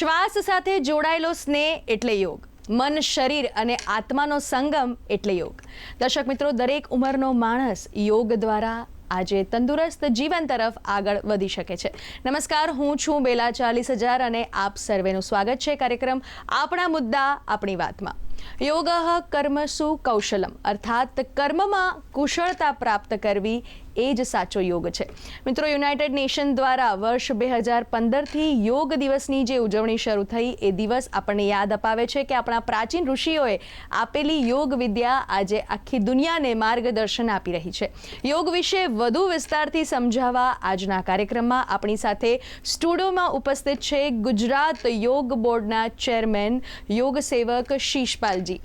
શ્વાસ સાથે જોડાયેલો સ્નેહ એટલે યોગ. મન, શરીર અને આત્માનો સંગમ એટલે યોગ. દર્શક મિત્રો, દરેક ઉંમરનો માણસ યોગ દ્વારા આજે તંદુરસ્ત જીવન તરફ આગળ વધી શકે છે. નમસ્કાર, હું છું બેલા ચાલીસ હજાર અને આપ સર્વેનું સ્વાગત છે કાર્યક્રમ આપણા મુદ્દા, આપણી વાતમાં. યોગ કર્મસુ કૌશલમ. અર્થાત કર્મમાં કુશળતા પ્રાપ્ત કરવી એ જ સાચો યોગ છે. મિત્રો, યુનાઇટેડ નેશન દ્વારા વર્ષ બે હજાર પંદરથી યોગ દિવસની જે ઉજવણી શરૂ થઈ, એ દિવસ આપણને યાદ અપાવે છે કે આપણા પ્રાચીન ઋષિઓએ આપેલી યોગ વિદ્યા આજે આખી દુનિયાને માર્ગદર્શન આપી રહી છે. યોગ વિશે વધુ વિસ્તારથી સમજાવવા આજના કાર્યક્રમમાં આપણી સાથે સ્ટુડિયોમાં ઉપસ્થિત છે ગુજરાત યોગ બોર્ડના ચેરમેન યોગ સેવક શીશપાલજી.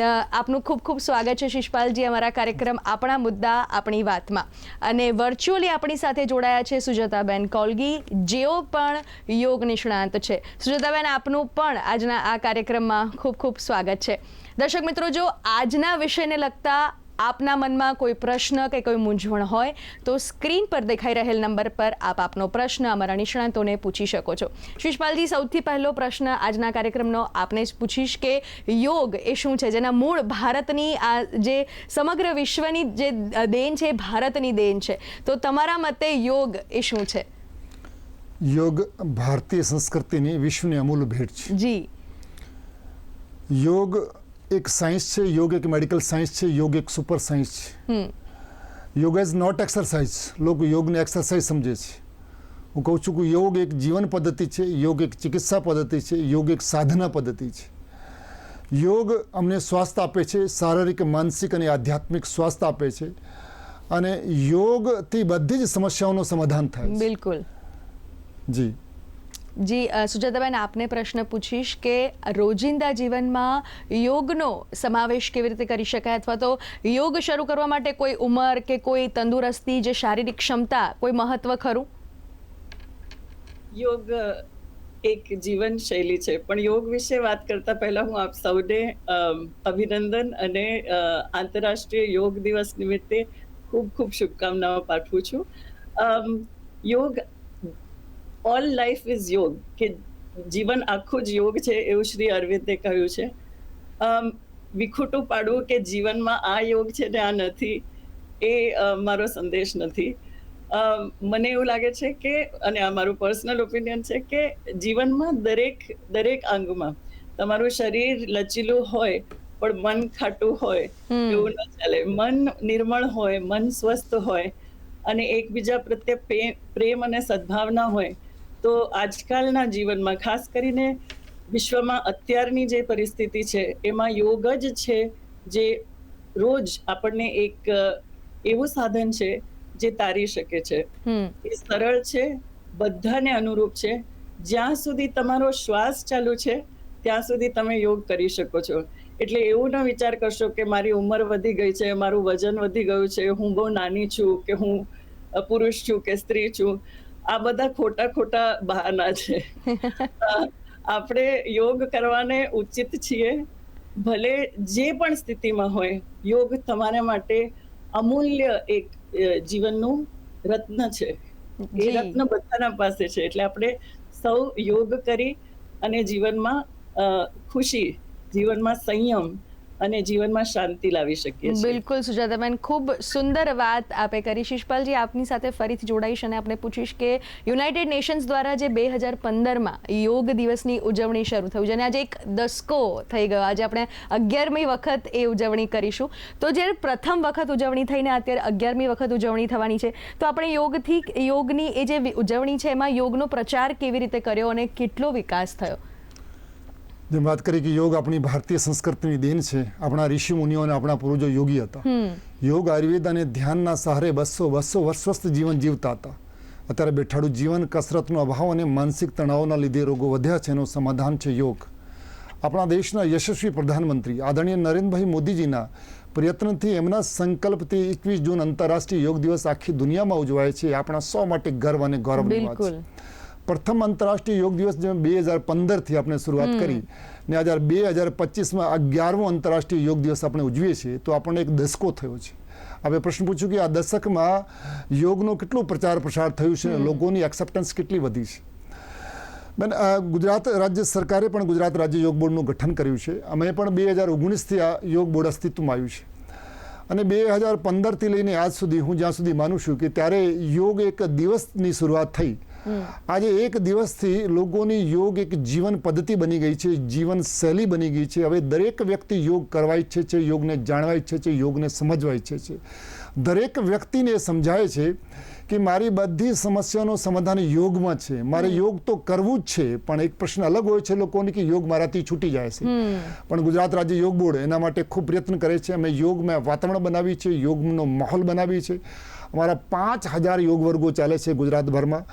આપનું ખૂબ ખૂબ સ્વાગત છે શિષપાલજી, અમારા કાર્યક્રમ આપણા મુદ્દા, આપણી વાતમાં. અને વર્ચ્યુઅલી આપણી સાથે જોડાયા છે સુજાતાબેન કોલગી, જેઓ પણ યોગ નિષ્ણાંત છે. સુજાતાબેન, આપનું પણ આજના આ કાર્યક્રમમાં ખૂબ ખૂબ સ્વાગત છે. દર્શક મિત્રો, જો આજના વિષયને લગતા આપના મનમાં કોઈ પ્રશ્ન કે કોઈ મૂંઝવણ હોય તો સ્ક્રીન પર દેખાઈ રહેલ નંબર પર આપ આપનો પ્રશ્ન અમારા નિષ્ણાંતોને પૂછી શકો છો. શિષપાલજી સૌથી પહેલો પ્રશ્ન આજના કાર્યક્રમનો આપને જ પૂછીશ કે યોગ એ શું છે? જેના મૂળ ભારતની આ જે સમગ્ર વિશ્વની જે દેન છે ભારતની દેન છે. તો તમારા મતે યોગ એ શું છે? યોગ ભારતીય સંસ્કૃતિની વિશ્વની અમૂલ ભેટ છે. જી. યોગ એક સાયન્સ છે યોગ એક મેડિકલ સાયન્સ છે યોગ એક સુપર સાયન્સ છે. યોગ ઇઝ નોટ એક્સરસાઇઝ લોકો યોગને એક્સરસાઇઝ સમજે છે. હું કહું છું કે યોગ એક જીવન પદ્ધતિ છે યોગ એક ચિકિત્સા પદ્ધતિ છે યોગ એક સાધના પદ્ધતિ છે. યોગ અમને સ્વાસ્થ્ય આપે છે શારીરિક માનસિક અને આધ્યાત્મિક સ્વાસ્થ્ય આપે છે અને યોગથી બધી જ સમસ્યાઓનું સમાધાન થાય બિલકુલ. જી. જી સુજાતાબેન, આપને પ્રશ્ન પૂછીશ કે રોજિંદા જીવનમાં યોગનો સમાવેશ કેવી રીતે કરી શકાય અથવા તો યોગ શરૂ કરવા માટે કોઈ ઉંમર કે કોઈ તંદુરસ્તી જે શારીરિક ક્ષમતા, કોઈ મહત્વ ખરું? યોગ એક જીવન શૈલી છે. પણ યોગ વિશે વાત કરતા પહેલા હું આપ સૌને અભિનંદન અને આંતરરાષ્ટ્રીય યોગ દિવસ નિમિત્તે ખૂબ ખૂબ શુભકામનાઓ પાઠવું છું. યોગ ઓલ લાઈફ ઇઝ યોગ કે જીવન આખું જ યોગ છે એવું શ્રી અરવિંદે કહ્યું છે. વિખૂટું પાડવું કે જીવનમાં આ યોગ છે ને આ નથી એ મારો સંદેશ નથી. મને એવું લાગે છે કે અને આ મારું પર્સનલ ઓપિનિયન છે કે જીવનમાં દરેક દરેક અંગમાં તમારું શરીર લચીલું હોય પણ મન ખાટું હોય એવું ન ચાલે. મન નિર્મળ હોય મન સ્વસ્થ હોય અને એકબીજા પ્રત્યે પ્રેમ અને સદભાવના હોય તો આજકાલના જીવનમાં ખાસ કરીને વિશ્વમાં અત્યારની જે પરિસ્થિતિ છે એમાં યોગ જ છે જે રોજ આપણને એક એવું સાધન છે જે તારી શકે છે. એ સરળ છે બધાને અનુરૂપ છે. જ્યાં સુધી તમારો શ્વાસ ચાલુ છે ત્યાં સુધી તમે યોગ કરી શકો છો. એટલે એવું ન વિચાર કરશો કે મારી ઉંમર વધી ગઈ છે મારું વજન વધી ગયું છે હું બહુ નાની છું કે હું પુરુષ છું કે સ્ત્રી છું. આ બધા ખોટા ખોટા બહાના છે. આપણે યોગ કરવાને ઉચિત છીએ. ભલે જે પણ સ્થિતિમાં હોય યોગ તમારા માટે અમૂલ્ય એક જીવનનું રત્ન છે. એ રત્ન બધાના પાસે છે. એટલે આપણે સૌ યોગ કરી અને જીવનમાં ખુશી જીવનમાં સંયમ અને જીવનમાં શાંતિ લાવી શકીએ બિલકુલ, સુજાતાબેન. ખૂબ સુંદર વાત આપે કરી. શિષપાલજી, આપની સાથે ફરીથી જોડાઈશ અને આપણે પૂછીશ કે યુનાઇટેડ નેશન્સ દ્વારા જે બે હજાર પંદરમાં યોગ દિવસની ઉજવણી શરૂ થયું છે અને આજે એક દસકો થઈ ગયો. આજે આપણે અગિયારમી વખત એ ઉજવણી કરીશું. તો જ્યારે પ્રથમ વખત ઉજવણી થઈને અત્યારે અગિયારમી વખત ઉજવણી થવાની છે, તો આપણે યોગથી, યોગની એ જે ઉજવણી છે, એમાં યોગનો પ્રચાર કેવી રીતે કર્યો અને કેટલો વિકાસ થયો? જેમ વાત કરી કે યોગ આપણી ભારતીય સંસ્કૃતિની દેન છે આપણા ઋષિ મુનિઓ અને આપણા પૂર્વજો યોગી હતા. યોગ આયુર્વેદ અને ધ્યાનના સહારે બસો બસો વર્ષ સ્વસ્થ જીવન જીવતા હતા. અત્યારે બેઠાડું જીવન કસરતનો અભાવ અને માનસિક તણાવના લીધે રોગો વધ્યા છે એનું સમાધાન છે યોગ. આપણા દેશના યશસ્વી પ્રધાનમંત્રી આદરણીય નરેન્દ્રભાઈ મોદીજીના પ્રયત્નથી એમના સંકલ્પથી એકવીસ જૂન આંતરરાષ્ટ્રીય યોગ દિવસ આખી દુનિયામાં ઉજવાય છે આપણા સૌ માટે ગર્વ અને ગૌરવની વાત છે. પ્રથમ આંતરરાષ્ટ્રીય યોગ દિવસ જે બે હજાર પંદરથી આપણે શરૂઆત કરી ને હજાર બે હજાર પચીસમાં અગિયારમો આંતરરાષ્ટ્રીય યોગ દિવસ આપણે ઉજવીએ છીએ તો આપણને એક દસકો થયો છે. હવે પ્રશ્ન પૂછ્યું કે આ દશકમાં યોગનો કેટલો પ્રચાર પ્રસાર થયું છે લોકોની એક્સેપ્ટન્સ કેટલી વધી છે? બેન ગુજરાત રાજ્ય સરકારે પણ ગુજરાત રાજ્ય યોગ બોર્ડનું ગઠન કર્યું છે. અમે પણ બે હજાર ઓગણીસથી આ યોગ બોર્ડ અસ્તિત્વમાં આવ્યું છે. અને બે હજાર પંદરથી લઈને આજ સુધી હું જ્યાં સુધી માનું છું કે ત્યારે યોગ એક દિવસની શરૂઆત થઈ. આજે એક દિવસથી લોકોની યોગ એક જીવન પદ્ધતિ બની ગઈ છે જીવન શૈલી બની ગઈ છે. હવે દરેક વ્યક્તિ યોગ કરવા ઈચ્છે છે યોગને જાણવા ઈચ્છે છે યોગને સમજવા ઈચ્છે છે. દરેક વ્યક્તિને સમજાય છે કે મારી બધી સમસ્યાનો સમાધાન યોગમાં છે. મારે યોગ તો કરવું જ છે પણ એક પ્રશ્ન અલગ હોય છે લોકોને કે યોગ મારાથી છૂટી જાય છે. પણ ગુજરાત રાજ્ય યોગ બોર્ડ એના માટે ખૂબ પ્રયત્ન કરે છે. અમે યોગમાં વાતાવરણ બનાવી છે યોગનો માહોલ બનાવી છે અમારા પાંચ હજાર યોગ વર્ગો ચાલે છે ગુજરાતભરમાં.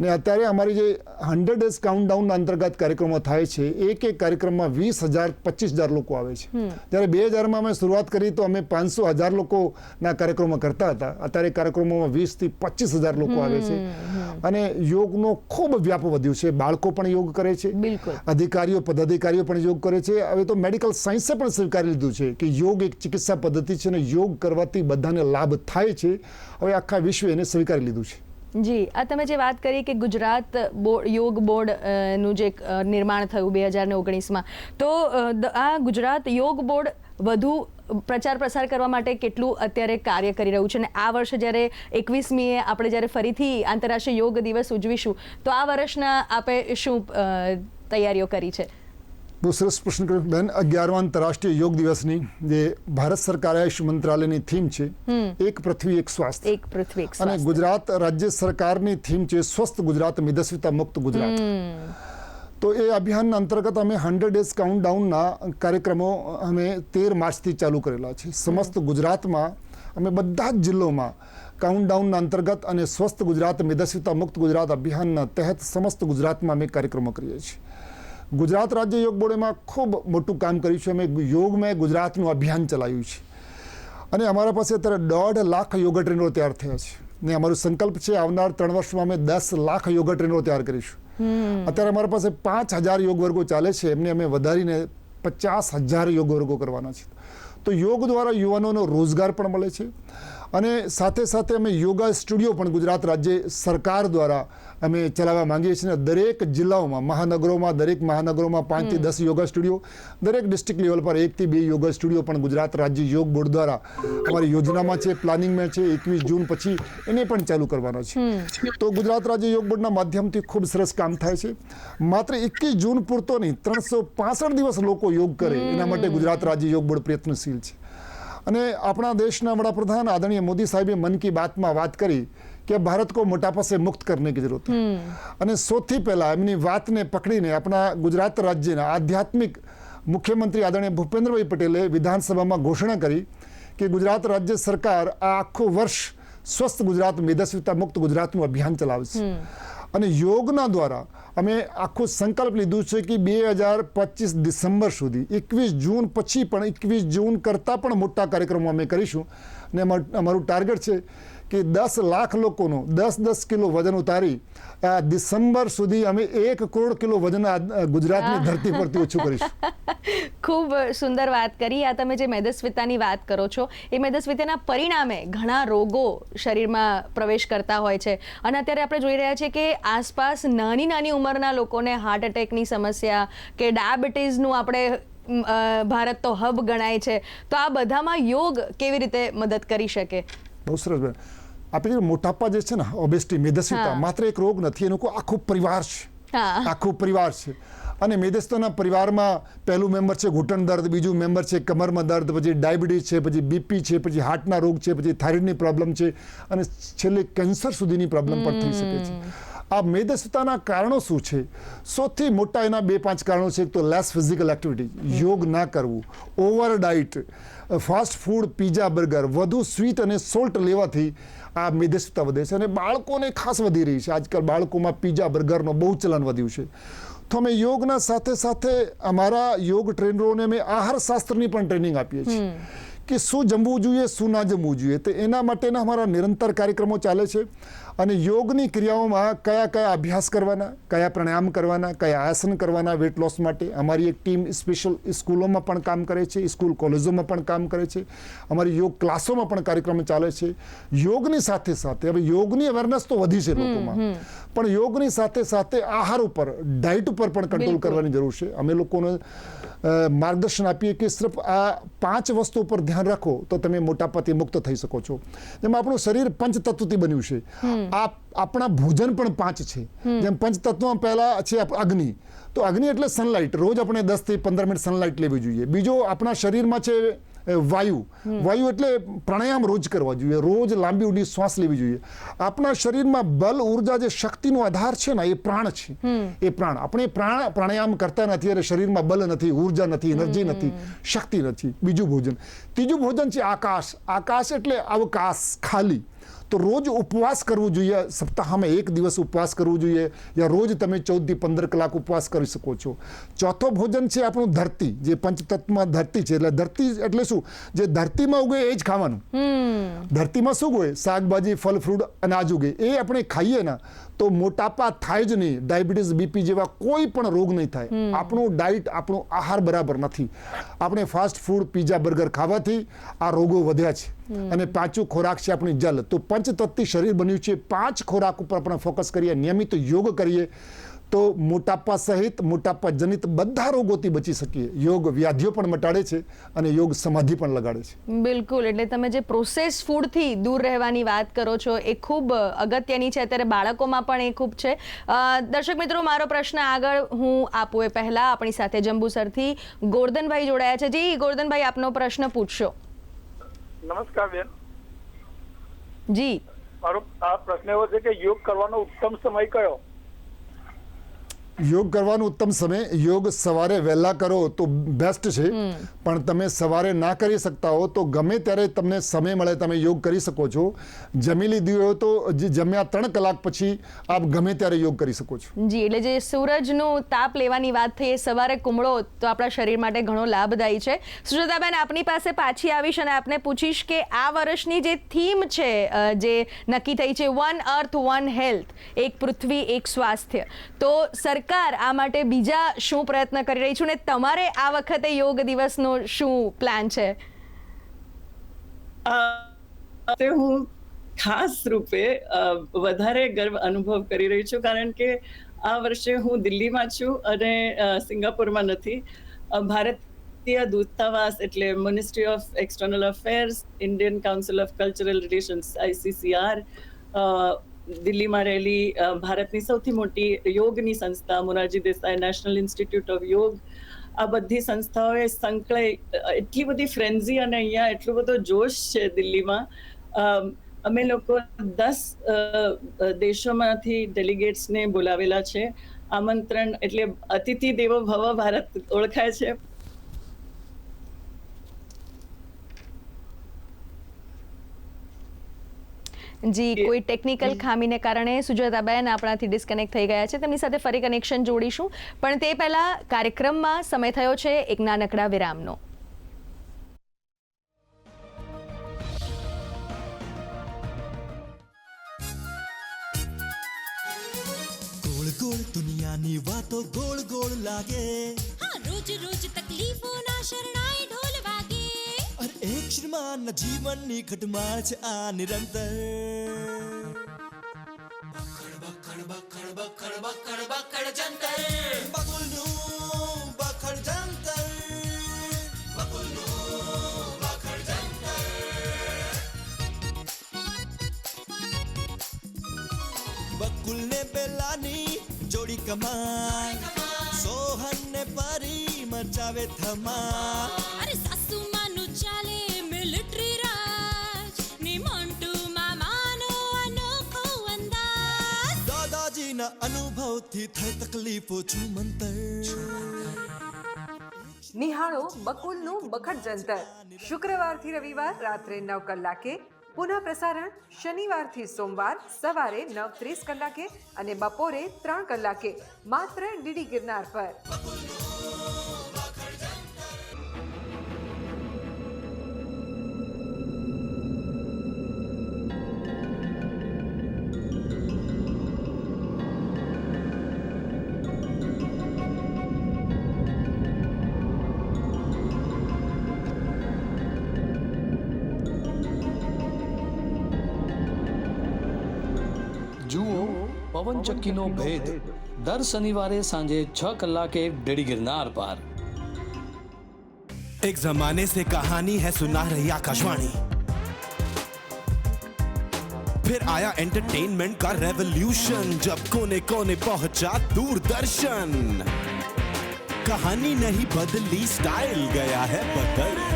ને અત્યારે અમારી જે હંડ્રેડ ડેઝ કાઉન્ટડાઉન અંતર્ગત કાર્યક્રમો થાય છે એક એક કાર્યક્રમમાં વીસ હજાર પચીસ હજાર લોકો આવે છે. જ્યારે બે હજારમાં અમે શરૂઆત કરી તો અમે પાંચસો હજાર લોકોના કાર્યક્રમો કરતા હતા. અત્યારે કાર્યક્રમોમાં વીસથી પચીસ હજાર લોકો આવે છે. અને યોગનો ખૂબ વ્યાપ વધ્યું છે. બાળકો પણ યોગ કરે છે. અધિકારીઓ પદાધિકારીઓ પણ યોગ કરે છે. હવે તો મેડિકલ સાયન્સે પણ સ્વીકારી લીધું છે કે યોગ એક ચિકિત્સા પદ્ધતિ છે અને યોગ કરવાથી બધાને લાભ થાય છે. હવે આખા વિશ્વ એને સ્વીકારી લીધું છે. જી, આ તમે જે વાત કરી કે ગુજરાત યોગ બોર્ડનું જે નિર્માણ થયું બે હજાર ને ઓગણીસમાં, તો આ ગુજરાત યોગ બોર્ડ વધુ પ્રચાર પ્રસાર કરવા માટે કેટલું અત્યારે કાર્ય કરી રહ્યું છે? અને આ વર્ષે જ્યારે એકવીસમીએ આપણે જ્યારે ફરીથી આંતરરાષ્ટ્રીય યોગ દિવસ ઉજવીશું, તો આ વર્ષના આપે શું તૈયારીઓ કરી છે? બહુ સરસ પ્રશ્ન કર્યો. બેન અગિયારમા આંતરરાષ્ટ્રીય યોગ દિવસની જે ભારત સરકાર આયુષ મંત્રાલયની થીમ છે એક પૃથ્વી એક સ્વાસ્થ્ય. એક પૃથ્વી એક અને ગુજરાત રાજ્ય સરકારની થીમ છે સ્વસ્થ ગુજરાત મેદસ્વીતા મુક્ત ગુજરાત. તો એ અભિયાન અંતર્ગત અમે હંડ્રેડ ડેઝ કાઉન્ટડાઉનના કાર્યક્રમો અમે તેર માર્ચથી ચાલુ કરેલા છે. સમસ્ત ગુજરાતમાં અમે બધા જ જિલ્લોમાં કાઉન્ટડાઉનના અંતર્ગત અને સ્વસ્થ ગુજરાત મેદસ્વીતા મુક્ત ગુજરાત અભિયાનના તહેત સમસ્ત ગુજરાતમાં અમે કાર્યક્રમો કરીએ છીએ. ગુજરાત રાજ્ય યોગ બોર્ડમાં ખૂબ મોટું કામ કર્યું છે. અમે યોગમાં ગુજરાતનું અભિયાન ચલાવ્યું છે. અને અમારા પાસે અત્યારે દોઢ લાખ યોગા ટ્રેનરો તૈયાર થયા છે. ને અમારો સંકલ્પ છે આવનાર ત્રણ વર્ષમાં અમે દસ લાખ યોગા ટ્રેનરો તૈયાર કરીશું. અત્યારે અમારા પાસે પાંચ હજાર યોગ વર્ગો ચાલે છે. એમને અમે વધારીને પચાસ હજાર યોગ વર્ગો કરવાના છે. તો યોગ દ્વારા યુવાનોનો રોજગાર પણ મળે છે. અને સાથે સાથે અમે યોગા સ્ટુડિયો પણ ગુજરાત રાજ્ય સરકાર દ્વારા અમે ચલાવવા માંગીએ છીએ. અને દરેક જિલ્લાઓમાં મહાનગરોમાં દરેક મહાનગરોમાં પાંચથી દસ યોગા સ્ટુડિયો દરેક ડિસ્ટ્રિક્ટ લેવલ પર એકથી બે યોગા સ્ટુડિયો પણ ગુજરાત રાજ્ય યોગ બોર્ડ દ્વારા અમારી યોજનામાં છે પ્લાનિંગમાં છે. એકવીસ જૂન પછી એને પણ ચાલુ કરવાનો છે. તો ગુજરાત રાજ્ય યોગ બોર્ડના માધ્યમથી ખૂબ સરસ કામ થાય છે. માત્ર એકવીસ જૂન પૂરતો નહીં ત્રણસો પાસઠ દિવસ લોકો યોગ કરે. એના માટે ગુજરાત રાજ્ય યોગ બોર્ડ પ્રયત્નશીલ છે. અને આપણા દેશના વડાપ્રધાન આદરણીય મોદી સાહેબે મન કી બાતમાં વાત કરી કે ભારત કો મોટાપા સે મુક્ત કરને કી જરૂરત અને સૌથી પહેલા એમની વાતને પકડીને આપણા ગુજરાત રાજ્યના આધ્યાત્મિક મુખ્યમંત્રી આદરણીય ભૂપેન્દ્રભાઈ પટેલે વિધાનસભામાં ઘોષણા કરી કે ગુજરાત રાજ્ય સરકાર આ આખું વર્ષ સ્વસ્થ ગુજરાત મેદસ્વીતા મુક્ત ગુજરાતનું અભિયાન ચલાવે છે અને યોગના દ્વારા અમે આખો સંકલ્પ લીધું છે કે બે હજાર પચીસ ડિસેમ્બર સુધી, એકવીસ જૂન પછી પણ, એકવીસ જૂન કરતાં પણ મોટા કાર્યક્રમો અમે કરીશું. અને અમારું ટાર્ગેટ છે કે દસ લાખ લોકોનું દસ દસ કિલો વજન ઉતારી આ ડિસેમ્બર સુધી અમે એક કરોડ કિલો વજન ગુજરાતની ધરતી પરથી ઓછું કરીશું. ખૂબ સુંદર વાત કરી. આ તમે જે મેદસ્વીતાની વાત કરો છો એ મેદસ્વીતાના પરિણામે ઘણા રોગો શરીરમાં પ્રવેશ કરતા હોય છે. અને અત્યારે આપણે જોઈ રહ્યા છીએ કે આસપાસ નાની નાની ઉંમરના લોકોને હાર્ટ એટેકની સમસ્યા કે ડાયાબિટીસનું આપણે ભારત તો હબ ગણાય છે. તો આ બધામાં યોગ કેવી રીતે મદદ કરી શકે? બહુ સરસ આપણે જે મોટાપા જે છે ને ઓબેસિટી મેદસ્વીતા માત્ર એક રોગ નથી એનું કોઈ આખો પરિવાર છે. આખો પરિવાર છે. અને મેદસ્વીતાના પરિવારમાં પહેલું મેમ્બર છે ઘૂંટણ દર્દ બીજું મેમ્બર છે કમરમાં દર્દ પછી ડાયાબિટીસ છે પછી બીપી છે પછી હાર્ટના રોગ છે પછી થાઇરોઇડની પ્રોબ્લેમ છે અને છેલ્લે કેન્સર સુધીની પ્રોબ્લેમ પણ થઈ શકે છે. આ મેદસ્વીતાના કારણો શું છે? સૌથી મોટા એના બે પાંચ કારણો છે. એક તો લેસ ફિઝિકલ એક્ટિવિટી યોગ ના કરવું over diet fast food pizza burger વધુ સ્વીટ અને સોલ્ટ લેવાથી આ મેદસ્વીતા વધે છે અને બાળકોને ખાસ વધી રહી છે. આજકાલ બાળકોમાં પીઝા બર્ગરનો બહુ ચલન વધ્યું છે. તો અમે યોગના સાથે સાથે અમારા યોગ ટ્રેનરોને અમે આહાર શાસ્ત્રની પણ ટ્રેનિંગ આપીએ છીએ કે શું જમવું જોઈએ શું ના જમવું જોઈએ. તો એના માટેના અમારા નિરંતર કાર્યક્રમો ચાલે છે. અને યોગની ક્રિયાઓમાં કયા કયા અભ્યાસ કરવાના કયા પ્રાણાયામ કરવાના કયા આસન કરવાના વેટ લોસ માટે? અમારી એક ટીમ સ્પેશિયલ સ્કૂલોમાં પણ કામ કરે છે સ્કૂલ કોલેજોમાં પણ કામ કરે છે અમારી યોગ ક્લાસોમાં પણ કાર્યક્રમ ચાલે છે. યોગની સાથે સાથે હવે યોગની અવેરનેસ તો વધી છે લોકોમાં પણ યોગની સાથે સાથે આહાર ઉપર ડાયટ ઉપર પણ કંટ્રોલ કરવાની જરૂર છે. અમે લોકોને માર્ગદર્શન આપીએ કે સિર્ફ આ પાંચ વસ્તુ ઉપર ધ્યાન રાખો તો તમે મોટાપાથી મુક્ત થઈ શકો છો. જેમાં આપણું શરીર પંચતત્વથી બન્યું છે. આ આપણા ભોજન પણ પાંચ છે. જેમ પંચ પહેલાં પહેલા છે અગ્નિ. તો અગ્નિ એટલે સનલાઇટ રોજ આપણે દસથી પંદર મિનિટ સનલાઇટ લેવી જોઈએ. બીજો આપણા શરીરમાં છે વાયુ. વાયુ એટલે પ્રાણાયામ રોજ કરવા જોઈએ. રોજ લાંબી ઊંડી શ્વાસ લેવી જોઈએ. આપણા શરીરમાં બલ ઊર્જા જે શક્તિનો આધાર છે ને એ પ્રાણ છે. એ પ્રાણ. આપણે પ્રાણ પ્રાણાયામ કરતા નથી અને શરીરમાં બલ નથી ઊર્જા નથી એનર્જી નથી શક્તિ નથી. બીજું ભોજન. ત્રીજું ભોજન છે આકાશ. આકાશ એટલે અવકાશ ખાલી. તો રોજ ઉપવાસ કરવો જોઈએ. સપ્તાહમાં એક દિવસ ઉપવાસ કરવો જોઈએ યા રોજ તમે ચૌદથી પંદર કલાક ઉપવાસ કરી શકો છો. ચોથો ભોજન છે આપણું ધરતી. જે પંચતત્વમાં ધરતી છે. એટલે ધરતી એટલે શું? જે ધરતીમાં ઉગે એ જ ખાવાનું. ધરતીમાં શું ઉગે શાકભાજી ફળ ફ્રૂટ અનાજ ઉગે. એ આપણે ખાઈએ ને તો મોટાપા થાય જ નહીં. ડાયાબિટીસ બીપી જેવા કોઈ પણ રોગ નહીં થાય. આપણું ડાયટ આપણો આહાર બરાબર નથી. આપણે ફાસ્ટ ફૂડ પીઝા બર્ગર ખાવાથી આ રોગો વધ્યા છે. અને પાંચું ખોરાક છે આપણી જલ. તો પંચતત્વી શરીર બન્યું છે. પાંચ ખોરાક ઉપર આપણે ફોકસ કરીએ નિયમિત યોગ કરીએ. તો મોટાપા સહિત મોટાપા જનિત બધા રોગોથી બચી શકીએ. યોગ વ્યાધિઓ પણ મટાડે છે અને યોગ સમાધિ પણ લગાડે છે. બિલકુલ એટલે તમે જે પ્રોસેસ ફૂડથી દૂર રહેવાની વાત કરો છો એ ખૂબ અગત્યની છે. અત્યારે બાળકોમાં પણ એ ખૂબ છે. દર્શક મિત્રો મારો પ્રશ્ન આગળ હું આપું. એ પહેલાં આપણી સાથે જંબુસરથી ગોરધનભાઈ જોડાયા છે. જી ગોરધનભાઈ આપનો પ્રશ્ન પૂછશો. નમસ્કાર બેન. જી. મારો આ પ્રશ્ન એવો છે કે યોગ કરવાનો ઉત્તમ સમય કયો? યોગ કરવાનો ઉત્તમ સમય યોગ સવારે વહેલા કરો તો બેસ્ટ છે. પણ તમે સવારે ના કરી શકતા હો તો ગમે ત્યારે તમને સમય મળે તમે યોગ કરી શકો છો. જમી લીધું હોય તો જે જમ્યા ત્રણ કલાક પછી આપ ગમે ત્યારે યોગ કરી શકો છો. જી એટલે જે સૂરજનું તાપ લેવાની વાત થઈ સવારે કુમળો તો આપણા શરીર માટે ઘણો લાભદાયી છે. સુજાતાબેન આપની પાસે પાછી આવીશ અને આપને પૂછીશ કે આ વર્ષની જે થીમ છે જે નક્કી થઈ છે વન અર્થ વન હેલ્થ એક પૃથ્વી એક સ્વાસ્થ્ય. તો સરકાર આ માટે બીજા શું પ્રયત્ન કરી રહી છે ને તમારે આ વખતે યોગ દિવસનો શું પ્લાન છે? હું ખાસ રૂપે વધારે ગર્વ અનુભવ કરી રહી છું કારણ કે આ વર્ષે હું દિલ્હીમાં છું અને સિંગાપુરમાં નથી. ભારતીય દૂતાવાસ એટલે ministry of external affairs Indian council of cultural relations ICCR દિલ્હીમાં રહેલી ભારતની સૌથી મોટી યોગની સંસ્થા Morarji Desai national institute of Yoga. આ બધી સંસ્થાઓએ સંકળાઈ એટલી બધી ફ્રેન્ઝી અને અહીંયા એટલો બધો જોશ છે દિલ્હીમાં. અમે લોકો દસ દેશોમાંથી ડેલિગેટ્સને બોલાવેલા છે. આમંત્રણ એટલે અતિથિ દેવો ભવ ભારત ઓળખાય છે. જી કોઈ ટેકનિકલ ખામીને કારણે સુજાતાબેન આપણાથી ડિસ્કનેક્ટ થઈ ગયા છે. તેમની સાથે ફરી કનેક્શન જોડીશું. પણ તે પહેલા કાર્યક્રમમાં સમય થયો છે એક નાનકડા વિરામનો. ગોળ ગોળ દુનિયાની વાતો ગોળ ગોળ લાગે. હા રોજ રોજ તકલીફો ના શરણાઈ ઢોલ વાગે અરે એક શ્રીમાન જીવનની ખટમાળ છે આ નિરંતર. બકુલનું બખડ જંતર. બકુલનું બખડ જંતર. જોડી કમાલ સોહન ને પરી મચાવે ધમાલ અનુભવથી થઈ તકલીફો છું મંતર નિહાળો બકુલનું બખડ જંતર શુક્રવારથી રવિવાર રાત્રે નવ કલાકે પુનઃ પ્રસારણ શનિવારથી સોમવાર સવારે નવ ત્રીસ કલાકે અને બપોરે ત્રણ કલાકે માત્ર ડીડી ગિરનાર પર પવનચક્કીનો ભેદ દર શનિવારે સાંજે છ કલાકે ડેડી ગિરનાર પર एक जमाने से कहानी है सुना रही आकाशवाणी फिर आया एंटरटेनमेंट का रेवोल्यूशन जब कोने कोने पहुंचा दूरदर्शन कहानी नहीं बदली स्टाइल गया है बदल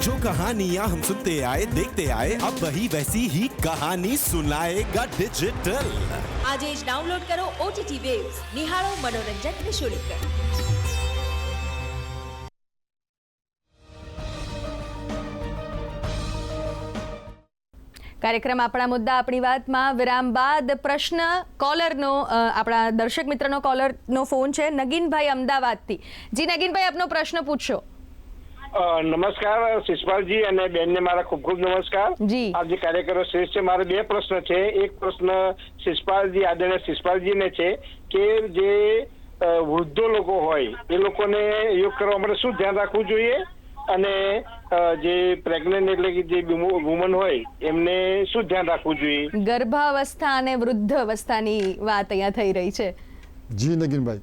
जो कहानियां हम सुनते आए देखते आए अब वही वैसी ही कहानी सुनाएगा डिजिटल આજે જ ડાઉનલોડ કરો ઓટીટી વેવ્સ નિહાળો મનોરંજન નિઃશુલ્ક કાર્યક્રમ આપણા મુદ્દા આપણી વાતમાં વિરામ બાદ પ્રશ્ન કોલરનો અ, આપણા દર્શક મિત્રનો કોલરનો ફોન છે નગીનભાઈ અમદાવાદથી જી નગીનભાઈ આપનો પ્રશ્ન પૂછશો અ, નમસ્કાર શિષપાલજી અને બેનને મારા ખૂબ ખૂબ નમસ્કાર. આ જે કાર્યક્રમ શ્રેષ્ઠ છે. મારે બે પ્રશ્ન છે. એક પ્રશ્ન શિષપાલજી આદરણીય શિષપાલજીને છે કે જે વૃદ્ધો લોકો હોય એ લોકોને યોગ કરવા માટે શું ધ્યાન રાખવું જોઈએ? અને જે પ્રેગ્નન્ટ એટલે કે જે વુમન હોય એમને શું ધ્યાન રાખવું જોઈએ? ગર્ભાવસ્થા અને વૃદ્ધ અવસ્થાની વાત અહીંયા થઈ રહી છે. જી નગીનભાઈ.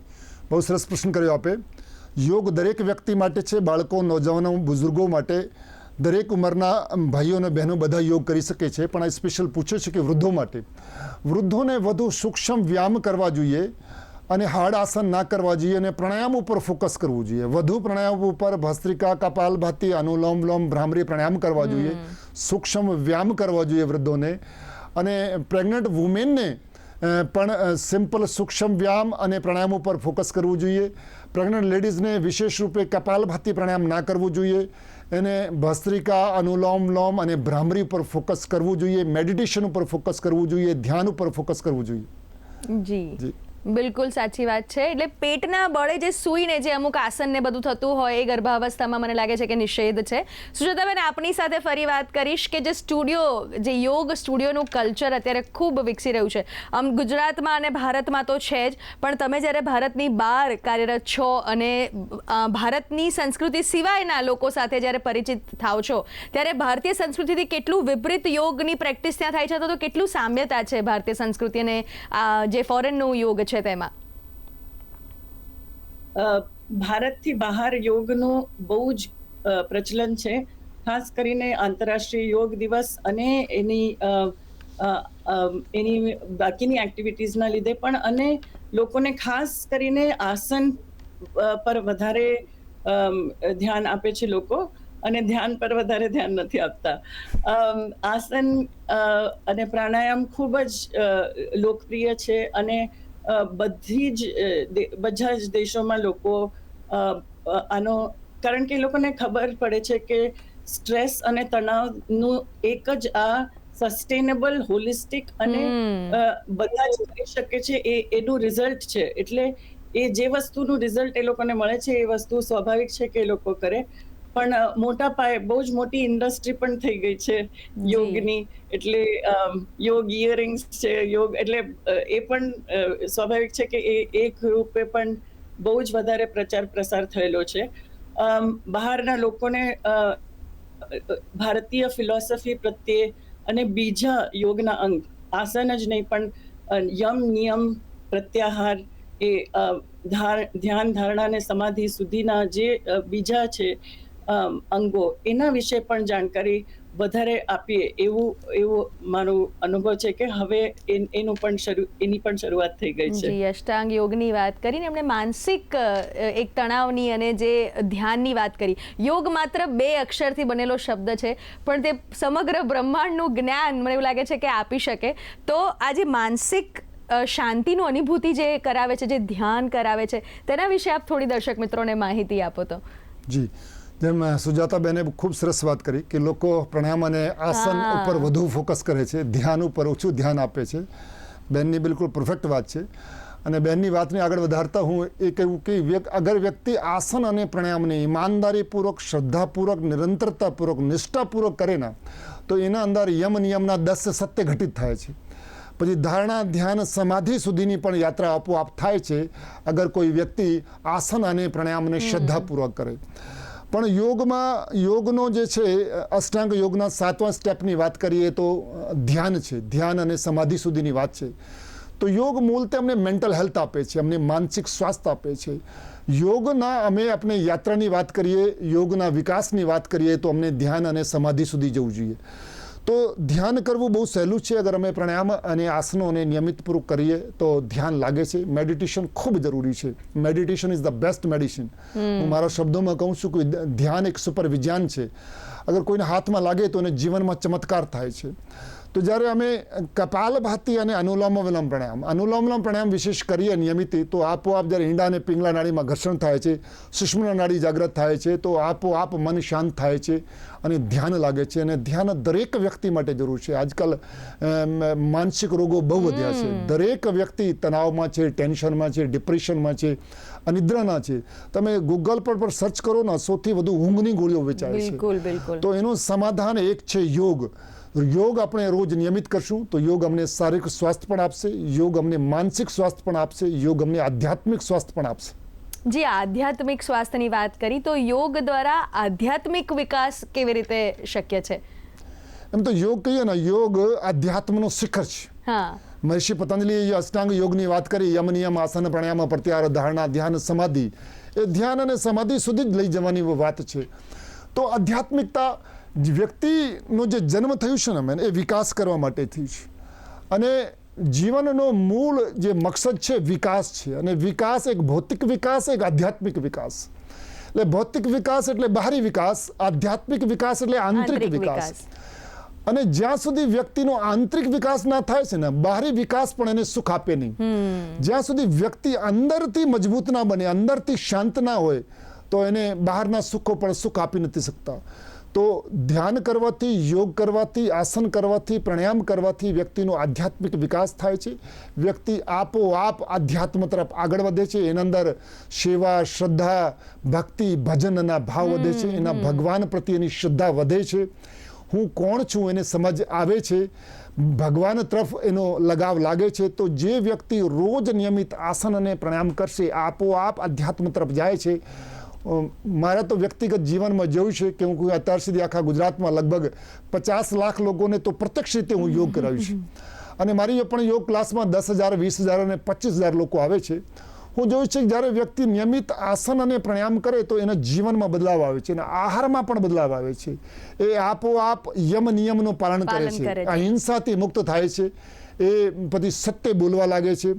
બહુ સરસ પ્રશ્ન કર્યો આપે. યોગ દરેક વ્યક્તિ માટે છે બાળકો નોજવાનો બુઝુર્ગો માટે. દરેક ઉંમરના ભાઈઓ અને બહેનો બધા યોગ કરી શકે છે પણ આ સ્પેશિયલ પૂછે છે કે વૃદ્ધો માટે. વૃદ્ધોને વધુ સૂક્ષ્મ વ્યાયામ કરવા જોઈએ અને હાર્ડ આસન ના કરવા જોઈએ અને પ્રાણાયામ ઉપર ફોકસ કરવું જોઈએ. વધુ પ્રાણાયામ ઉપર ભસ્ત્રિકા કપાલભાતિ અનુલોમ વિલોમ ભ્રામરી પ્રાણાયામ કરવા જોઈએ. સૂક્ષ્મ વ્યાયામ કરવા જોઈએ વૃદ્ધોને. અને પ્રેગ્નન્ટ વુમેનને પણ સિમ્પલ સૂક્ષ્મ વ્યાયામ અને પ્રાણાયામ ઉપર ફોકસ કરવું જોઈએ. પ્રેગ્નન્ટ લેડીઝને વિશેષ રૂપે કપાલભાતી પ્રાણાયામ ના કરવું જોઈએ એને ભસ્ત્રિકા અનુલોમ લોમ અને ભ્રામરી ઉપર ફોકસ કરવું જોઈએ મેડિટેશન ઉપર ફોકસ કરવું જોઈએ ધ્યાન ઉપર ફોકસ કરવું જોઈએ જી જી. બિલકુલ સાચી વાત છે. એટલે પેટના બળે જે સૂઈને જે અમુક આસન ને બધું થતું હોય એ ગર્ભાવસ્થામાં મને લાગે છે કે નિષેધ છે. સુજાતાબેન આપની સાથે ફરી વાત કરીશ કે જે સ્ટુડિયો, જે યોગ સ્ટુડિયોનું કલ્ચર અત્યારે ખૂબ વિકસી રહ્યું છે. આમ ગુજરાતમાં અને ભારતમાં તો છે જ, પણ તમે જ્યારે ભારતની બહાર કાર્યરત છો અને ભારતની સંસ્કૃતિ સિવાયના લોકો સાથે જ્યારે પરિચિત થાવ છો, ત્યારે ભારતીય સંસ્કૃતિથી કેટલું વિપરીત યોગની પ્રેક્ટિસ ત્યાં થાય છે તો કેટલું સામ્યતા છે ભારતીય સંસ્કૃતિ અને જે ફોરેનનું યોગ છે તેમાં? ભારતથી બહાર યોગનું બહુ જ પ્રચલન છે. ખાસ કરીને આંતરરાષ્ટ્રીય યોગ દિવસ અને એની એની બાકીની એક્ટિવિટીઝના લીધે પણ અને લોકોને ખાસ કરીને આસન પર વધારે ધ્યાન આપે છે લોકો અને ધ્યાન પર વધારે ધ્યાન નથી આપતા. આસન અને પ્રાણાયામ ખૂબ જ લોકપ્રિય છે અને બધી જ બધા જ દેશોમાં લોકો આનો કારણ કે એ લોકોને ખબર પડે છે કે સ્ટ્રેસ અને તણાવનું એક જ આ સસ્ટેનેબલ હોલિસ્ટિક અને બધા જ કરી શકે છે એ એનું રિઝલ્ટ છે. એટલે એ જે વસ્તુનું રિઝલ્ટ એ લોકોને મળે છે એ વસ્તુ સ્વાભાવિક છે કે એ લોકો કરે. પણ મોટા પાયે બહુ જ મોટી ઇન્ડસ્ટ્રી પણ થઈ ગઈ છે યોગની. એટલે યોગ ઇયરિંગ્સ છે યોગ એટલે એ પણ સ્વાભાવિક છે કે એ એક રૂપે પણ બહુ જ વધારે પ્રચાર પ્રસાર થયેલો છે. બહારના લોકોને ભારતીય ફિલોસોફી પ્રત્યે અને બીજા યોગના અંગ આસન જ નહીં પણ યમ નિયમ પ્રત્યાહાર એ ધ્યાન ધારણા અને સમાધિ સુધીના જે બીજા છે અંગો એના વિશે પણ જાણકારી વધારે આપીએ. એવું એવું મારો અનુભવ છે કે હવે એનું પણ શરૂ એની પણ શરૂઆત થઈ ગઈ છે. જી અષ્ટાંગ યોગની વાત કરીને એમણે માનસિક એક તણાવની અને જે ધ્યાનની વાત કરી. યોગ માત્ર બે અક્ષરથી બનેલો શબ્દ છે પણ તે સમગ્ર બ્રહ્માંડનું જ્ઞાન મને એવું લાગે છે કે આપી શકે. તો આ જે માનસિક શાંતિનું અનુભૂતિ જે કરાવે છે જે ધ્યાન કરાવે છે તેના વિશે આપ થોડી દર્શક મિત્રોને માહિતી આપો તો. જી. જેમ સુજાતાબેને ખૂબ સરસ વાત કરી કે લોકો પ્રાણાયામ અને આસન ઉપર વધુ ફોકસ કરે છે ધ્યાન ઉપર ઓછું ધ્યાન આપે છે. બેનની બિલકુલ પરફેક્ટ વાત છે. અને બેનની વાતને આગળ વધારતા હું એ કહ્યું કે અગર વ્યક્તિ આસન અને પ્રાણાયામને ઈમાનદારીપૂર્વક શ્રદ્ધાપૂર્વક નિરંતરતાપૂર્વક નિષ્ઠાપૂર્વક કરે ને તો એના અંદર યમ નિયમના દસ સત્ય ઘટિત થાય છે. પછી ધારણા ધ્યાન સમાધિ સુધીની પણ યાત્રા આપોઆપ થાય છે અગર કોઈ વ્યક્તિ આસન અને પ્રાણાયામને શ્રદ્ધાપૂર્વક કરે. પણ યોગમાં, યોગનો જે છે, અષ્ટાંગ યોગના સાતવા સ્ટેપની વાત કરીએ તો ધ્યાન છે. ધ્યાન અને સમાધિ સુધીની વાત છે. તો યોગ મૂળતે અમને મેન્ટલ હેલ્થ આપે છે, અમને માનસિક સ્વાસ્થ્ય આપે છે. યોગના અમે આપણે યાત્રાની વાત કરીએ, યોગના વિકાસની વાત કરીએ તો અમને ધ્યાન અને સમાધિ સુધી જવું જોઈએ. તો ધ્યાન કરવું બહુ સહેલું છે અગર અમે પ્રાણાયામ અને આસનોને નિયમિતપૂર્વક કરીએ તો ધ્યાન લાગે છે. મેડિટેશન ખૂબ જરૂરી છે. Meditation is the best medicine હું મારા શબ્દોમાં કહું છું કે ધ્યાન એક સુપર વિજ્ઞાન છે. અગર કોઈને હાથમાં લાગે તો એને જીવનમાં ચમત્કાર થાય છે. તો જ્યારે અમે કપાલભાતી અને અનુલોમ વિલોમ પ્રાણાયામ અનુલોમ વિલોમ પ્રાણાયામ વિશેષ કરીએ નિયમિત તો આપોઆપ જ્યારે ઈંડા અને પિંગલા નાડીમાં ઘર્ષણ થાય છે સુષ્મના નાડી જાગૃત થાય છે તો આપોઆપ મન શાંત થાય છે અને ધ્યાન લાગે છે અને ધ્યાન દરેક વ્યક્તિ માટે જરૂર છે. આજકાલ માનસિક રોગો બહુ વધ્યા છે. દરેક વ્યક્તિ તણાવમાં છે ટેન્શનમાં છે ડિપ્રેશનમાં છે અનિદ્રાના છે. તમે ગૂગલ પર પર સર્ચ કરો ને સૌથી વધુ ઊંઘની ગોળીઓ વેચાય છે. તો એનું સમાધાન એક છે યોગ. યોગ આપણે રોજ નિયમિત કરશું. તો યોગ અમને શારીરિક સ્વાસ્થ્ય પણ આપશે યોગ અમને માનસિક સ્વાસ્થ્ય પણ આપશે યોગ અમને આધ્યાત્મિક સ્વાસ્થ્ય પણ આપશે. જી આધ્યાત્મિક સ્વાસ્થ્યની વાત કરી તો યોગ દ્વારા આધ્યાત્મિક વિકાસ કેવી રીતે શક્ય છે? એમ તો યોગ કહીએ ને યોગ આધ્યાત્મનો શિખર છે. હા. મહર્ષિ પતંજલિએ અષ્ટાંગ યોગની વાત કરી યમ નિયમ આસન પ્રાણાયામ પ્રત્યાહાર ધારણા ધ્યાન સમાધિ. એ ધ્યાન અને સમાધિ સુધી જ લઈ જવાની વાત છે. તો આધ્યાત્મિકતા વ્યક્તિનો જે જન્મ થયું છે ને મેન એ વિકાસ કરવા માટે થયું છે. અને જીવનનો મૂળ જે મકસદ છે વિકાસ છે. અને વિકાસ એક ભૌતિક વિકાસ એક આધ્યાત્મિક વિકાસ. એટલે ભૌતિક વિકાસ એટલે બહારી વિકાસ આધ્યાત્મિક વિકાસ એટલે આંતરિક વિકાસ. અને જ્યાં સુધી વ્યક્તિનો આંતરિક વિકાસ ના થાય છે ને બહારી વિકાસ પણ એને સુખ આપે નહીં. જ્યાં સુધી વ્યક્તિ અંદરથી મજબૂત ના બને અંદરથી શાંત ના હોય તો એને બહારના સુખો પણ સુખ આપી નથી શકતા. તો ધ્યાન કરવાથી યોગ કરવાથી આસન કરવાથી પ્રાણાયામ કરવાથી વ્યક્તિનો આધ્યાત્મિક વિકાસ થાય છે. વ્યક્તિ આપોઆપ આધ્યાત્મ તરફ આગળ વધે છે. એના અંદર સેવા શ્રદ્ધા ભક્તિ ભજનના ભાવ વધે છે. એના ભગવાન પ્રત્યેની શ્રદ્ધા વધે છે. હું કોણ છું એને સમજ આવે છે. ભગવાન તરફ એનો લગાવ લાગે છે. તો જે વ્યક્તિ રોજ નિયમિત આસન અને પ્રાણાયામ કરશે આપોઆપ આધ્યાત્મ તરફ જાય છે. મારા તો વ્યક્તિગત જીવનમાં જોયું છે કે હું અત્યાર સુધી આખા ગુજરાતમાં લગભગ પચાસ લાખ લોકોને તો પ્રત્યક્ષ રીતે હું યોગ કરાવ્યું છે અને મારી પણ યોગ ક્લાસમાં દસ હજાર વીસ હજાર અને પચીસ હજાર લોકો આવે છે. હું જોયું છે કે જ્યારે વ્યક્તિ નિયમિત આસન અને પ્રાણાયામ કરે તો એના જીવનમાં બદલાવ આવે છે અને આહારમાં પણ બદલાવ આવે છે. એ આપોઆપ યમ નિયમનું પાલન કરે છે. અહિંસાથી મુક્ત થાય છે. એ પછી સત્ય બોલવા લાગે છે.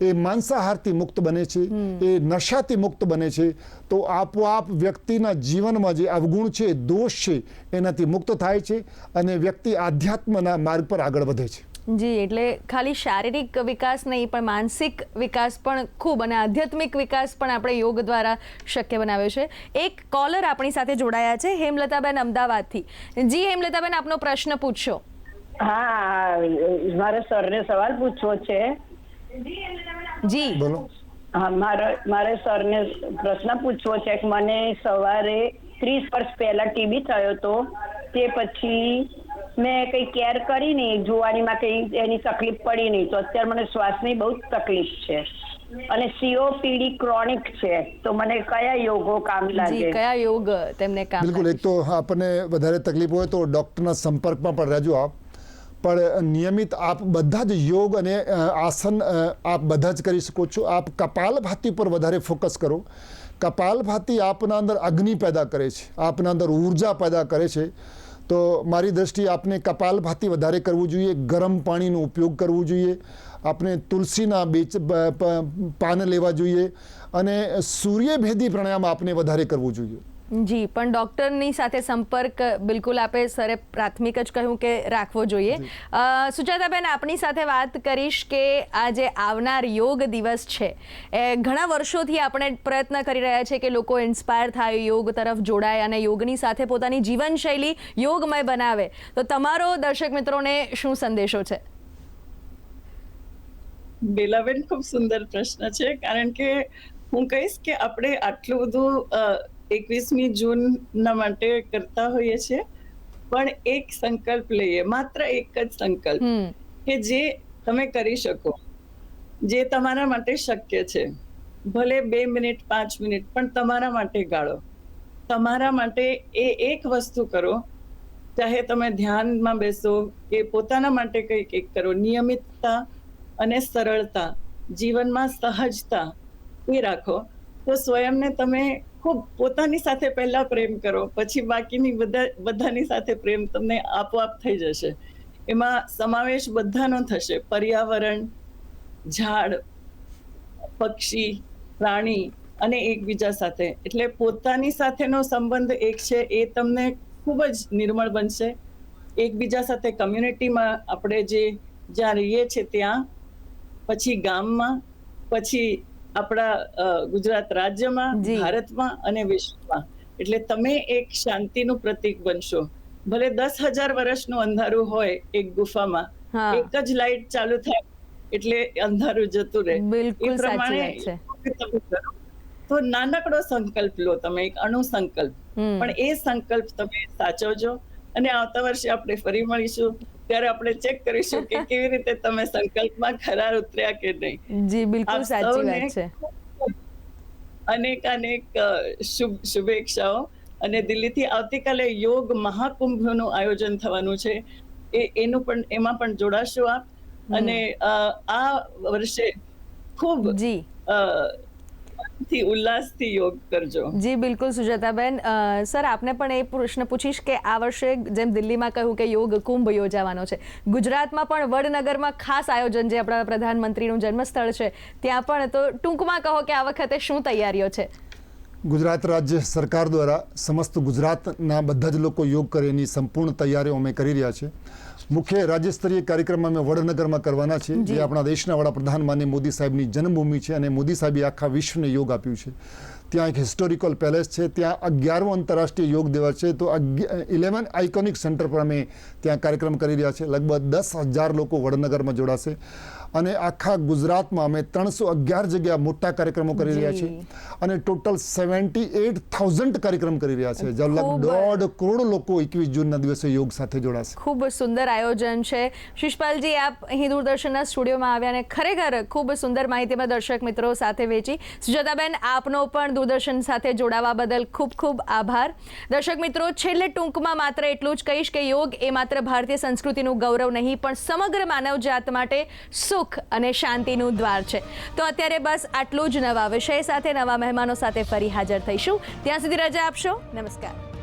એ માંસાહારથી મુક્ત બને છે એ નશાથી મુક્ત બને છે તો આપોઆપ વ્યક્તિના જીવનમાં જે અવગુણ છે દોષ છે એનાથી મુક્ત થાય છે અને વ્યક્તિ આધ્યાત્મના માર્ગ પર આગળ વધે છે. જી એટલે ખાલી શારીરિક વિકાસ નહીં પણ માનસિક વિકાસ પણ ખૂબ અને આધ્યાત્મિક વિકાસ પણ આપણે યોગ દ્વારા શક્ય બનાવ્યો છે. એક કોલર આપણી સાથે જોડાયા છે હેમલતાબેન અમદાવાદથી. જી હેમલતાબેન આપનો પ્રશ્ન પૂછશો હા મારે સરને સવાલ પૂછવો છે. જી. બોલો. હા મારે મારે સરને પ્રશ્ન પૂછવો છે કે મને સવારે ત્રીસ વર્ષ પહેલા ટીબી થયો હતો તે પછી મેં કઈ કેર કરી નહીં જોવાનીમાં કઈ એની તકલીફ પડી નહીં. તો અત્યારે મને શ્વાસની બહુ તકલીફ છે. અને સીઓપીડી ક્રોનિક છે. તો મને કયા યોગો કામ લાગે? કયા યોગ તેમને કામ બિલકુલ એક તો આપણને વધારે તકલીફ હોય તો ડોક્ટરના સંપર્કમાં પણ રહેજો આપ. પણ નિયમિત આપ બધા જ યોગ અને આસન આપ બધા જ કરી શકો છો. આપ કપાલભાતિ પર વધારે ફોકસ કરો. કપાલભાતિ આપના અંદર અગ્નિ પેદા કરે છે. આપના અંદર ઊર્જા પેદા કરે છે. તો મારી દ્રષ્ટિએ આપને કપાલભાતિ વધારે કરવું જોઈએ. ગરમ પાણીનો ઉપયોગ કરવો જોઈએ. આપણે તુલસીના બેચ પાન લેવા જોઈએ. અને સૂર્યભેદી પ્રાણાયામ આપને વધારે કરવું જોઈએ. જી પણ ડૉક્ટરની સાથે સંપર્ક બિલકુલ આપે સરે પ્રાથમિક જ કહ્યું કે રાખવો જોઈએ. સુજાતાબેન આપની સાથે વાત કરીશ કે આ જે આવનાર યોગ દિવસ છે એ ઘણા વર્ષોથી આપણે પ્રયત્ન કરી રહ્યા છે કે લોકો ઇન્સ્પાયર થાય યોગ તરફ જોડાય અને યોગની સાથે પોતાની જીવનશૈલી યોગમય બનાવે. તો તમારો દર્શક મિત્રોને શું સંદેશો છે? બેલાબેન ખૂબ સુંદર પ્રશ્ન છે. કારણ કે હું કહીશ કે આપણે આટલું બધું એકવીસમી જૂનના માટે કરતા હોઈએ છીએ. પણ એક સંકલ્પ લઈએ માત્ર એક જ સંકલ્પ કે જે તમે કરી શકો જે તમારા માટે શક્ય છે. ભલે બે મિનિટ પાંચ મિનિટ પણ તમારા માટે ગાળો. તમારા માટે એ એક વસ્તુ કરો ચાહે તમે ધ્યાનમાં બેસો કે પોતાના માટે કંઈક એક કરો નિયમિતતા અને સરળતા જીવનમાં સહજતા એ રાખો. તો સ્વયંને તમે ખૂબ પોતાની સાથે પહેલા પ્રેમ કરો, પછી બાકીની બધા, બધાની સાથે પ્રેમ તમને આપોઆપ થઈ જશે. એમાં સમાવેશ બધાનો થશે. પર્યાવરણ, ઝાડ, પક્ષી, પ્રાણી અને એકબીજા સાથે. એટલે પોતાની સાથેનો સંબંધ એક છે, એ તમને ખૂબ જ નિર્મળ બનશે. એકબીજા સાથે કમ્યુનિટીમાં આપણે જે જ્યાં રહીએ છીએ ત્યાં, પછી ગામમાં, પછી આપણા ગુજરાત રાજ્યમાં ભારતમાં અને વિશ્વમાં. એટલે તમે એક શાંતિનું પ્રતીક બનશો. ભલે દસ હજાર વર્ષનું અંધારું હોય એક ગુફામાં એક જ લાઈટ ચાલુ થાય એટલે અંધારું જતું રહે. બિલકુલ પ્રમાણે. તો નાનકડો સંકલ્પ લો તમે એક અણુ સંકલ્પ. પણ એ સંકલ્પ તમે સાચવજો અને આવતા વર્ષે આપણે ફરી મળીશું. ત્યારે આપણે ચેક કરીશું કે કેવી રીતે તમે સંકલ્પમાં ખરા ઉતર્યા કે નહીં. જી બિલકુલ સાચી વાત છે. અનેક અનેક શુભ શુભેચ્છાઓ. અને દિલ્હીથી આવતીકાલે યોગ મહાકુંભનું આયોજન થવાનું છે. એ એનું પણ એમાં પણ જોડાશો આપ. અને આ વર્ષે ખૂબ જી. અ, થી ઉલ્લાસથી યોગ કરજો. જી બિલકુલ સુજાતાબેન. સર આપને પણ એ પ્રશ્ન પૂછીશ કે આ વર્ષે જેમ દિલ્હીમાં કહ્યું કે યોગ કુંભ યોજાવાનો છે ગુજરાતમાં પણ વડનગરમાં ખાસ આયોજન જે આપણા પ્રધાનમંત્રીનું જન્મસ્થળ છે ત્યાં પણ તો ટૂંકમાં કહો કે આ વખતે શું તૈયારીઓ છે? ગુજરાત રાજ્ય સરકાર દ્વારા સમસ્ત ગુજરાતના બધા જ લોકો યોગ કરે એની સંપૂર્ણ તૈયારીઓ અમે કરી રહ્યા છે મુખ્ય રાજ્ય સ્તરીય કાર્યક્રમ અમે વડનગરમાં કરવાના છે જે. આપણા દેશના વડાપ્રધાન માન્ય મોદી સાહેબની જન્મભૂમિ છે અને મોદી સાહેબે આખા વિશ્વને યોગ આપ્યું છે. ત્યાં એક હિસ્ટોરિકલ પેલેસ છે ત્યાં અગિયારમો આંતરરાષ્ટ્રીય યોગ દિવસ છે. તો ઇલેવન આઇકોનિક સેન્ટર પર અમે ત્યાં કાર્યક્રમ કરી રહ્યા છે લગભગ દસ હજાર લોકો વડનગરમાં જોડાશે. અને આખા ગુજરાતમાં અમે ત્રણસો અગિયાર જગ્યા મોટા કાર્યક્રમો કરી રહ્યા છીએ. અને ટોટલ સેવન્ટી એટ થાઉઝન્ડ કાર્યક્રમ કરી રહ્યા છે જે લગભગ દોઢ કરોડ લોકો એકવીસ જૂનના દિવસે યોગ સાથે જોડાશે. ખૂબ સુંદર આયોજન છે. શિષપાલજી આપ અહીં દૂરદર્શનના સ્ટુડિયોમાં આવ્યા અને ખરેખર ખૂબ સુંદર માહિતીમાં દર્શક મિત્રો સાથે વેચી સુજાતાબેન આપનો દૂરદર્શન સાથે જોડાવા બદલ ખૂબ ખૂબ આભાર. દર્શક મિત્રો, છેલ્લે ટૂંકમાં માત્ર એટલું જ કહીશ કે યોગ એ માત્ર ભારતીય સંસ્કૃતિનું ગૌરવ નહીં, પણ સમગ્ર માનવજાત માટે સુખ અને શાંતિનું દ્વાર છે. તો અત્યારે બસ આટલું જ નવા વિષય સાથે, નવા મહેમાનો સાથે ફરી હાજર થઈશું. ત્યાં સુધી રજા આપશો. નમસ્કાર.